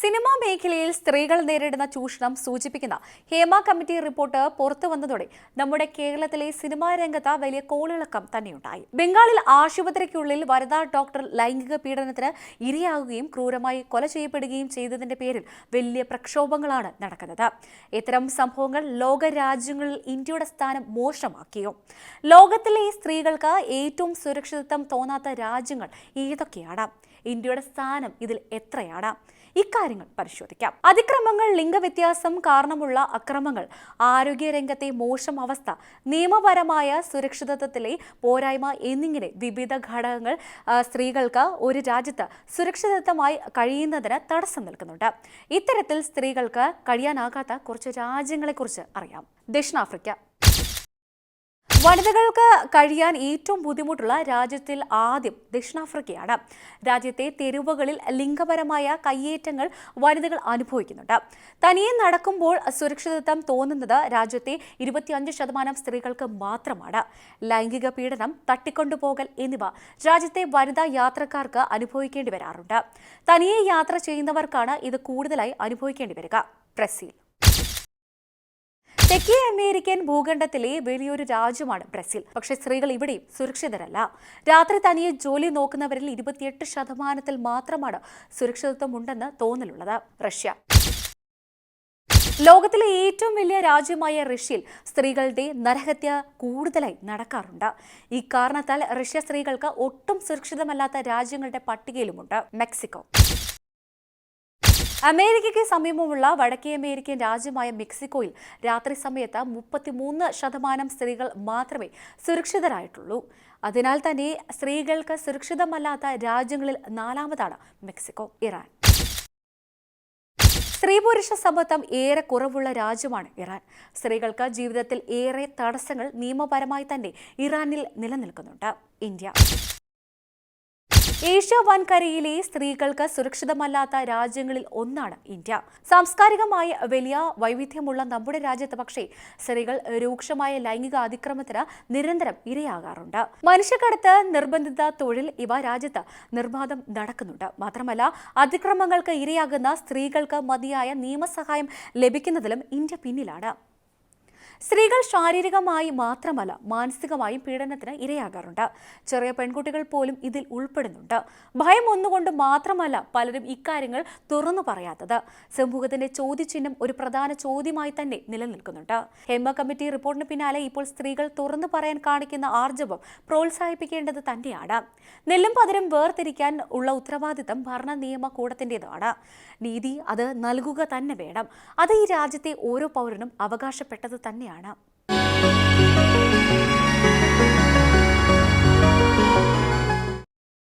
Cinema മേഖലയിൽ സ്ത്രീകൾ നേരിടുന്ന ചൂഷണം സൂചിപ്പിക്കുന്ന ഹേമ കമ്മിറ്റി റിപ്പോർട്ട് പുറത്തു വന്നതോടെ നമ്മുടെ കേരളത്തിലെ സിനിമാ രംഗത്ത് വലിയ കോളിളക്കം തന്നെയുണ്ടായി. ബംഗാളിൽ ആശുപത്രിക്കുള്ളിൽ വനിതാ ഡോക്ടർ ലൈംഗിക പീഡനത്തിന് ഇരയാകുകയും ക്രൂരമായി കൊല ചെയ്യപ്പെടുകയും ചെയ്തതിന്റെ പേരിൽ വലിയ പ്രക്ഷോഭങ്ങളാണ് നടക്കുന്നത്. ഇത്തരം സംഭവങ്ങൾ ലോക രാജ്യങ്ങളിൽ ഇന്ത്യയുടെ സ്ഥാനം മോശമാക്കിയോ? ലോകത്തിലെ സ്ത്രീകൾക്ക് ഏറ്റവും സുരക്ഷിതത്വം തോന്നാത്ത രാജ്യങ്ങൾ ഏതൊക്കെയാണ്? ഇന്ത്യയുടെ സ്ഥാനം ഇതിൽ എത്രയാണ്? ഇക്കാര്യങ്ങൾ പരിശോധിക്കാം. അതിക്രമങ്ങൾ ലിംഗവ്യത്യാസം കാരണമുള്ള അക്രമങ്ങൾ ആരോഗ്യരംഗത്തെ മോശം അവസ്ഥ നിയമപരമായ സുരക്ഷിതത്വത്തിലെ പോരായ്മ എന്നിങ്ങനെ വിവിധ ഘടകങ്ങൾ സ്ത്രീകൾക്ക് ഒരു രാജ്യത്ത് സുരക്ഷിതത്വമായി കഴിയുന്നതിന് തടസ്സം നിൽക്കുന്നുണ്ട്. ഇത്തരത്തിൽ സ്ത്രീകൾക്ക് കഴിയാനാകാത്ത കുറച്ച് രാജ്യങ്ങളെക്കുറിച്ച് അറിയാം. ദക്ഷിണാഫ്രിക്ക. വനിതകൾക്ക് കഴിയാൻ ഏറ്റവും ബുദ്ധിമുട്ടുള്ള രാജ്യത്തിൽ ആദ്യം ദക്ഷിണാഫ്രിക്കയാണ്. രാജ്യത്തെ തെരുവുകളിൽ ലിംഗപരമായ കയ്യേറ്റങ്ങൾ വനിതകൾ അനുഭവിക്കുന്നുണ്ട്. തനിയെ നടക്കുമ്പോൾ സുരക്ഷിതത്വം തോന്നുന്നത് രാജ്യത്തെ ഇരുപത്തിയഞ്ച് ശതമാനം സ്ത്രീകൾക്ക് മാത്രമാണ്. ലൈംഗിക പീഡനം തട്ടിക്കൊണ്ടുപോകൽ എന്നിവ രാജ്യത്തെ വനിതാ യാത്രക്കാർക്ക് അനുഭവിക്കേണ്ടി വരാറുണ്ട്. തനിയെ യാത്ര ചെയ്യുന്നവർക്കാണ് ഇത് കൂടുതലായി അനുഭവിക്കേണ്ടി വരിക. ബ്രസീൽ. തെക്കേ അമേരിക്കൻ ഭൂഖണ്ഡത്തിലെ വലിയൊരു രാജ്യമാണ് ബ്രസീൽ. പക്ഷേ സ്ത്രീകൾ ഇവിടെയും സുരക്ഷിതരല്ല. രാത്രി തനിയെ ജോലി നോക്കുന്നവരിൽ ഇരുപത്തിയെട്ട് ശതമാനത്തിൽ മാത്രമാണ് സുരക്ഷിതത്വം ഉണ്ടെന്ന് തോന്നലുള്ളത്. റഷ്യ. ലോകത്തിലെ ഏറ്റവും വലിയ രാജ്യമായ റഷ്യയിൽ സ്ത്രീകളുടെ നരഹത്യ കൂടുതലായി നടക്കാറുണ്ട്. ഈ കാരണത്താൽ റഷ്യ സ്ത്രീകൾക്ക് ഒട്ടും സുരക്ഷിതമല്ലാത്ത രാജ്യങ്ങളുടെ പട്ടികയിലുമുണ്ട് മെക്സിക്കോ. അമേരിക്കയ്ക്ക് സമീപമുള്ള വടക്കേ അമേരിക്കൻ രാജ്യമായ മെക്സിക്കോയിൽ രാത്രി സമയത്ത് മുപ്പത്തിമൂന്ന് ശതമാനം സ്ത്രീകൾ മാത്രമേ സുരക്ഷിതരായിട്ടുള്ളൂ. അതിനാൽ തന്നെ സ്ത്രീകൾക്ക് സുരക്ഷിതമല്ലാത്ത രാജ്യങ്ങളിൽ നാലാമതാണ് മെക്സിക്കോ ഇറാൻ. സ്ത്രീ പുരുഷ സമത്വം ഏറെ കുറവുള്ള രാജ്യമാണ് ഇറാൻ. സ്ത്രീകൾക്ക് ജീവിതത്തിൽ ഏറെ തടസ്സങ്ങൾ നിയമപരമായി തന്നെ ഇറാനിൽ നിലനിൽക്കുന്നുണ്ട്. ഇന്ത്യ. ഏഷ്യ വൻകരയിലെ സ്ത്രീകൾക്ക് സുരക്ഷിതമല്ലാത്ത രാജ്യങ്ങളിൽ ഒന്നാണ് ഇന്ത്യ. സാംസ്കാരികമായി വലിയ വൈവിധ്യമുള്ള നമ്മുടെ രാജ്യത്ത് പക്ഷേ സ്ത്രീകൾ രൂക്ഷമായ ലൈംഗിക അതിക്രമത്തിന് നിരന്തരം ഇരയാകാറുണ്ട്. മനുഷ്യക്കടത്ത് നിർബന്ധിത തൊഴിൽ ഇവ രാജ്യത്ത് നിർബാധം നടക്കുന്നുണ്ട്. മാത്രമല്ല അതിക്രമങ്ങൾക്ക് ഇരയാകുന്ന സ്ത്രീകൾക്ക് മതിയായ നിയമസഹായം ലഭിക്കുന്നതിലും ഇന്ത്യ പിന്നിലാണ്. സ്ത്രീകൾ ശാരീരികമായി മാത്രമല്ല മാനസികമായും പീഡനത്തിന് ഇരയാകാറുണ്ട്. ചെറിയ പെൺകുട്ടികൾ പോലും ഇതിൽ ഉൾപ്പെടുന്നുണ്ട്. ഭയം ഒന്നുകൊണ്ട് മാത്രമല്ല പലരും ഇക്കാര്യങ്ങൾ തുറന്നു പറയാത്തത്. സമൂഹത്തിന്റെ ചോദ്യചിഹ്നം ഒരു പ്രധാന ചോദ്യമായി തന്നെ നിലനിൽക്കുന്നുണ്ട്. ഹേമ കമ്മിറ്റി റിപ്പോർട്ടിന് പിന്നാലെ ഇപ്പോൾ സ്ത്രീകൾ തുറന്നു പറയാൻ കാണിക്കുന്ന ആർജവം പ്രോത്സാഹിപ്പിക്കേണ്ടത് തന്നെയാണ്. നെല്ലും പതിരും വേർതിരിക്കാൻ ഉള്ള ഉത്തരവാദിത്തം ഭരണ നിയമ കൂടത്തിന്റെതാണ്. നീതി അത് നൽകുക തന്നെ വേണം. അത് ഈ രാജ്യത്തെ ഓരോ പൗരനും അവകാശപ്പെട്ടത് തന്നെയാണ്. Yana.